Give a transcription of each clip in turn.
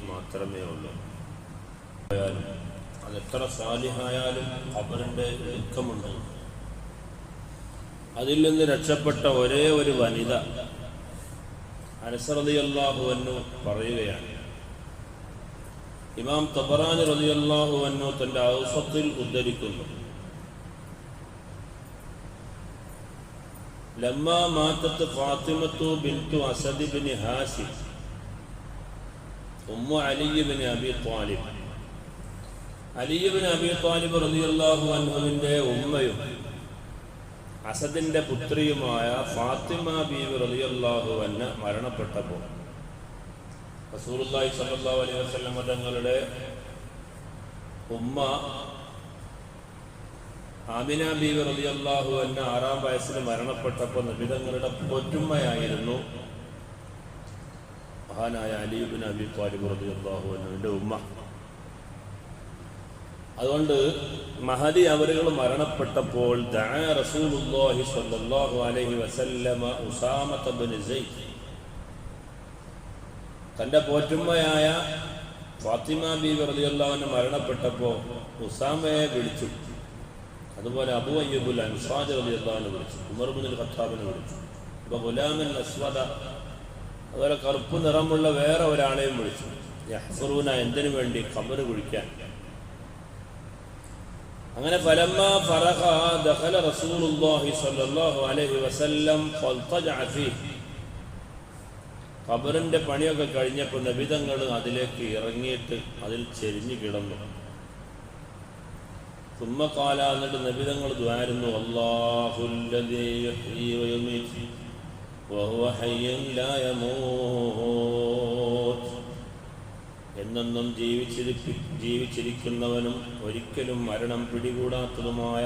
മാത്രമേ ഉള്ളൂ. അതെത്ര സാലിഹായാലും ഖബറിന്റെ ദുഃഖമുണ്ട് അതിൽ നിന്ന് രക്ഷപ്പെട്ട ഒരേ ഒരു വനിത അനുസൃതിയല്ലാഹു എന്നു പറയുകയാണ്. ഇമാം തബറാൻ റതിയല്ലാഹു എന്നു തന്റെ ഔസത്തിൽ ഉദ്ധരിക്കുന്നു. ലമ്മ മാത്തത്ത് ഫാത്തിമത്തു ബിൻതു അസദ് ബിൻ ഹാസിം ഉമ്മ അലി ബിൻ അബി ത്വാലിബ്. അലി ബിൻ അബി ത്വാലിബ് റളിയല്ലാഹു അൻഹുവിന്റെ ഉമ്മയും അസദിന്റെ പുത്രിയുമായ ഫാത്തിമ ബീബി റളിയല്ലാഹു അൻഹ മരണപ്പെട്ടപ്പോൾ റസൂലുള്ളാഹി സ്വല്ലല്ലാഹു അലൈഹി വസല്ലം തങ്ങളുടെ ഉമ്മ ആമിന ബീവി റളിയല്ലാഹു അൻഹ ആറാം വയസ്സിൽ മരണപ്പെട്ടപ്പോൾ നബിതങ്ങളുടെ പൊറ്റുമ്മയായിരുന്നു. മഹാനായ അലീബിൻ അബി താലിബ് റബി അള്ളാഹു എന്നവന്റെ ഉമ്മ. അതുകൊണ്ട് മഹദി അവരുകൾ മരണപ്പെട്ടപ്പോൾ റസൂലുള്ളാഹി സ്വല്ലല്ലാഹു അലൈഹി വസല്ലമ പോറ്റുമ്മയായ ഫാത്തിമ ബി അൻഹ മരണപ്പെട്ടപ്പോൾ ഉസാമയെ വിളിച്ചു. അതുപോലെ അബു അയ്യബുൽ അൻസാജ് അൻഹു വിളിച്ചു. ഉമർ ബിൻ ഖത്താബിനെ വിളിച്ചു. അപ്പോൾ ഗുലാമിൻ അസ്വദ അതുപോലെ കറുപ്പ് നിറമുള്ള വേറെ ഒരാളെയും വിളിച്ചു. യഹ്സുറൂന എന്തിനു വേണ്ടി ഖബർ കുഴിക്കാൻ? അങ്ങനെ ഫലമ്മ ഫറഹ ദഖല റസൂലുള്ളാഹി സ്വല്ലല്ലാഹു അലൈഹി വസല്ലം ഫൽതജഅ ഫീഹി ഖബറിന്റെ പണിയൊക്കെ കഴിഞ്ഞപ്പോൾ നബിതങ്ങൾ അതിലേക്ക് ഇറങ്ങിയിട്ട് അതിൽ ചെരിഞ്ഞു കിടന്നു. തുമ്മക്കാല എന്നിട്ട് നബിതങ്ങൾ ദ്വാരുന്നു അല്ലാഹുല്ലദീ യുഹ്യീ വയുമീറ്റ് വഹുവ ഹയ്യൻ ലാ യമൂത്ത് എന്നെന്നും ജീവിച്ചിരിപ്പി ജീവിച്ചിരിക്കുന്നവനും ഒരിക്കലും മരണം പിടികൂടാത്തതുമായ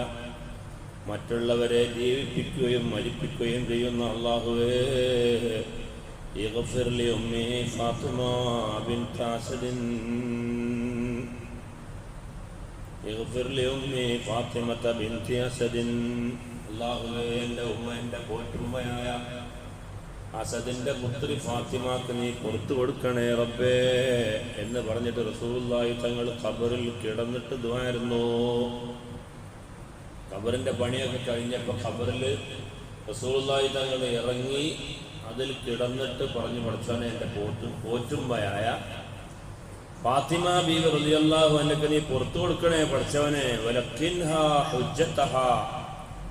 മറ്റുള്ളവരെ ജീവിപ്പിക്കുകയും മരിപ്പിക്കുകയും ചെയ്യുന്ന അള്ളാഹുവേ اغفر لأمي فاطمة بنت أسد اغفر لأمي فاطمة بنت أسد അള്ളാഹുവേ എൻ്റെ ഉമ്മ എൻ്റെ പോറ്റുമ്മയായ അസദിന്റെ പുത്രി ഫാത്തിമാക്ക് നീ കൊടുത്തു കൊടുക്കണേ റബ്ബേ എന്ന് പറഞ്ഞിട്ട് റസൂലുള്ളാഹി തങ്ങൾ ഖബറിൽ കിടന്നിട്ട് ഇതുമായിരുന്നു ഖബറിന്റെ പണിയൊക്കെ കഴിഞ്ഞപ്പോൾ ഖബറിൽ റസൂലുള്ളാഹി തങ്ങൾ ഇറങ്ങി അതിൽ കിടന്നിട്ട് പറഞ്ഞു പഠിച്ചാണ് എന്റെ പോറ്റും പോറ്റുമ്പയായ ഫാത്തിമ ബീവി റളിയല്ലാഹു അൻഹക്ക് നീ പുറത്തു കൊടുക്കണേ പഠിച്ചവനെ. വലക്കിൻഹ ഹുജ്ജത്തഹ.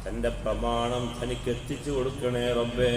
തന്റെ പ്രമാണം തനിക്ക് എത്തിച്ചു കൊടുക്കണേ റബ്ബേ.